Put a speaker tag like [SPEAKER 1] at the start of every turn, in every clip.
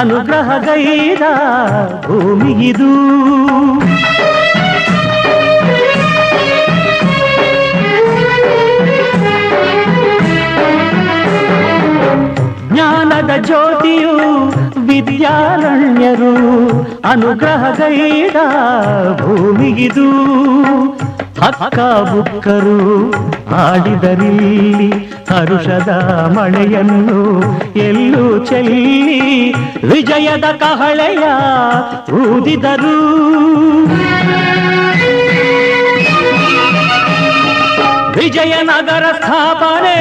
[SPEAKER 1] ಅನುಗ್ರಹಗೈದ ಭೂಮಿಗಿದು ಜ್ಞಾನದ ಜ್ಯೋತಿಯು ವಿದ್ಯಾರಣ್ಯರು ಅನುಗ್ರಹಗೈದ ಭೂಮಿಗಿದು ಹಕ್ಕ ಬುಕ್ಕರು ಆಡಿದರಿಲ್ಲಿ ಹರುಷದ ಮಳೆಯನ್ನು ಎಲ್ಲೂ ಚೆಲ್ಲಿ ವಿಜಯದ ಕಹಳೆಯ ಊದಿದರು. ವಿಜಯನಗರ ಸ್ಥಾಪನೆ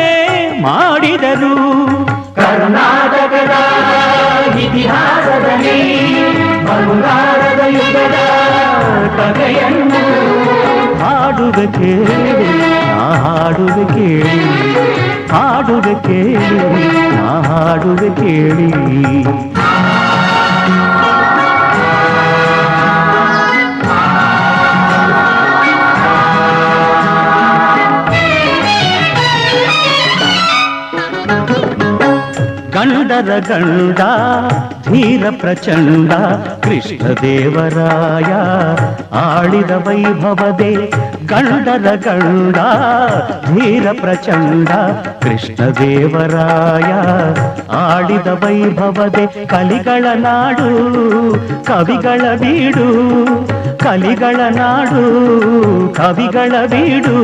[SPEAKER 1] ಮಾಡಿದರು. ಕರ್ನಾಟಕದ ಇತಿಹಾಸದಲ್ಲಿ ಬಂಗಾರದ ಯುಗದ ಕಥೆಯನ್ನು ஆடுவ கேளு ஆடுவ கேளு. ஆடுவ கேளு ஆடுவ கேளு. கண்டர கண்டா ಧೀರ ಪ್ರಚಂಡ ಕೃಷ್ಣದೇವರಾಯ ಆಳಿದ ವೈಭವದೆ ಗಂಡರ ಗಂಡ ಧೀರ ಪ್ರಚಂಡ ಕೃಷ್ಣದೇವರಾಯ ಆಡಿದ ವೈಭವದೆ ಕಲಿಗಳ ನಾಡು ಕವಿಗಳ ಬೀಡು ಕಲಿಗಳ ನಾಡು ಕವಿಗಳ ಬೀಡು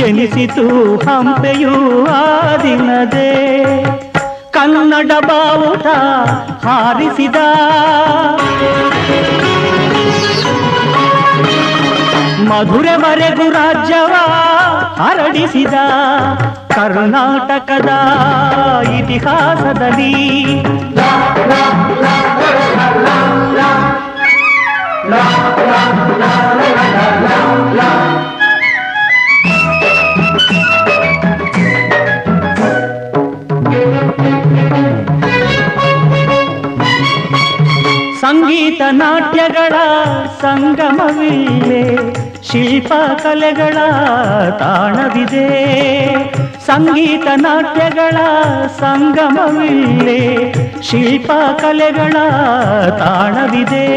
[SPEAKER 1] ಎನಿಸಿತು ಹಂಪೆಯು ಆ ದಿನದೇ ಕನ್ನಡ ಬಾವುಟ ಹಾರಿಸಿದ ಮಧುರೆವರೆಗೂ ರಾಜ್ಯವ ಹರಡಿಸಿದ ಕರ್ನಾಟಕದ ಇತಿಹಾಸದಲ್ಲಿ ಸಂಗೀತ ನಾಟ್ಯಗಳ ಸಂಗಮವಿಲ್ಲೇ, ಶಿಲ್ಪ ಕಲೆಗಳ ತಾಣವಿದೆ. ಸಂಗೀತ ನಾಟ್ಯಗಳ ಸಂಗಮವಿಲ್ಲೇ, ಶಿಲ್ಪ ಕಲೆಗಳ ತಾಣವಿದೆ.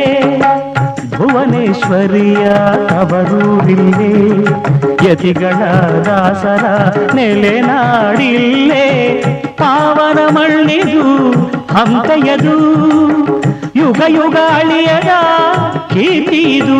[SPEAKER 1] ಭುವನೇಶ್ವರಿಯ ತವರೂರಿಲ್ಲೇ, ಯತಿಗಳ ದಾಸರ ನೆಲೆನಾಡಿಲ್ಲೇ ಪಾವನ ಮಣ್ಣಿದು ಹಂತೆಯದು ಯುಗ ಯುಗ ಅಳಿಯದ ಕೀರ್ತಿದು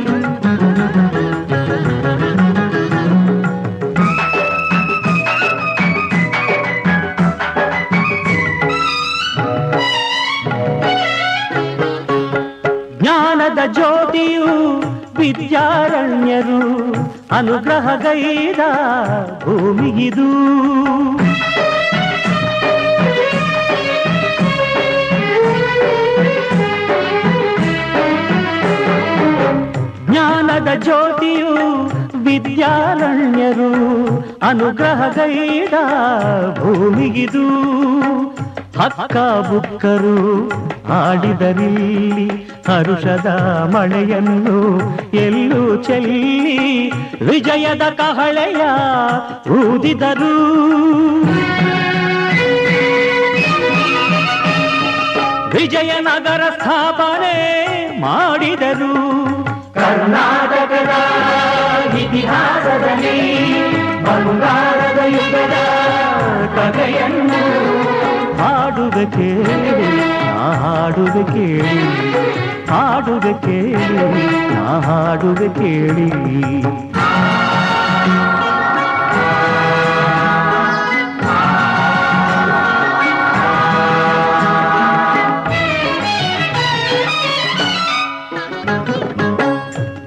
[SPEAKER 1] ಜ್ಯೋತಿಯು ವಿದ್ಯಾರಣ್ಯರು ಅನುಗ್ರಹಗೈದ ಭೂಮಿಗಿದು. ಜ್ಞಾನದ ಜ್ಯೋತಿಯು ವಿದ್ಯಾರಣ್ಯರು ಅನುಗ್ರಹಗೈದ ಭೂಮಿಗಿದು. ಹಕ್ಕ ಬುಕ್ಕರು ಆಡಿದರಿಲ್ಲಿ ಹರುಷದ ಮಳೆಯನ್ನು ಎಲ್ಲೂ ಚೆಲ್ಲಿ ವಿಜಯದ ಕಹಳೆಯ ಊದಿದರು. ವಿಜಯನಗರ ಸ್ಥಾಪನೆ ಮಾಡಿದರು. ಕರ್ನಾಟಕದ ಇತಿಹಾಸದಲ್ಲಿ ಬಂಗಾರದ ಯುಗದ ಕಥೆಯನ್ನು ಹಾಡುವೆ ಕೇಳಿ ನಾ ಹಾಡುವೆ ಕೇಳಿ ಹಾಡುವೆ ಕೇಳಿ ನಾ ಹಾಡುವೆ ಕೇಳಿ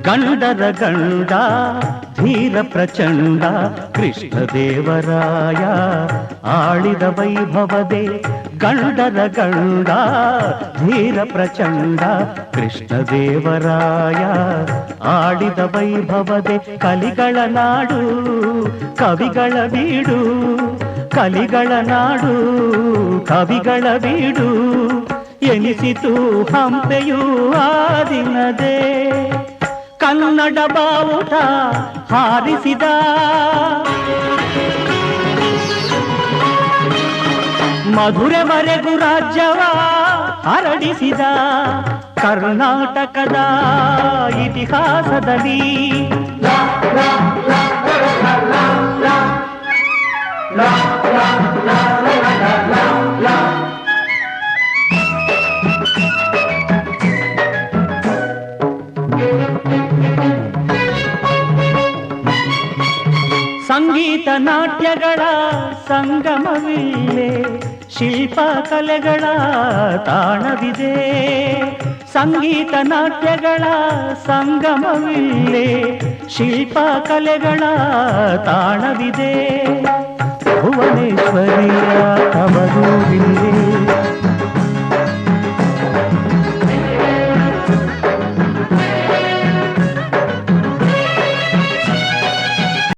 [SPEAKER 1] ಗಂಡರ ಗಂಡ ಧೀರ ಪ್ರಚಂಡ ಕೃಷ್ಣದೇವರಾಯ ಆಳಿದ ವೈಭವದೆ ಗಂಡರ ಗಂಡ ಧೀರ ಪ್ರಚಂಡ ಕೃಷ್ಣದೇವರಾಯ ಆಡಿದ ವೈಭವದೆ ಕಲಿಗಳ ನಾಡು ಕವಿಗಳ ಬೀಡು ಕಲಿಗಳ ನಾಡು ಕವಿಗಳ ಬೀಡು ಎನಿಸಿತು ಹಂಪೆಯೂ ಆ ದಿನದೇ ಕನ್ನಡ ಬಾವುಟ ಹಾರಿಸಿದ ಮಧುರೆವರೆಗೂ ರಾಜ್ಯವ ಹರಡಿಸಿದ ಕರ್ನಾಟಕದ ಇತಿಹಾಸದಲ್ಲಿ ಸಂಗೀತ ನಾಟ್ಯಗಳ ಸಂಗಮವಿಲ್ಲೇ ಶಿಲ್ಪ ಕಲೆಗಳ ತಾಣವಿದೆ. ಸಂಗೀತ ನಾಟ್ಯಗಳ ಸಂಗಮವಿಲ್ಲೇ ಶಿಲ್ಪ ಕಲೆಗಳ ತಾಣವಿದೆ. ಭುವನೇಶ್ವರಿಯ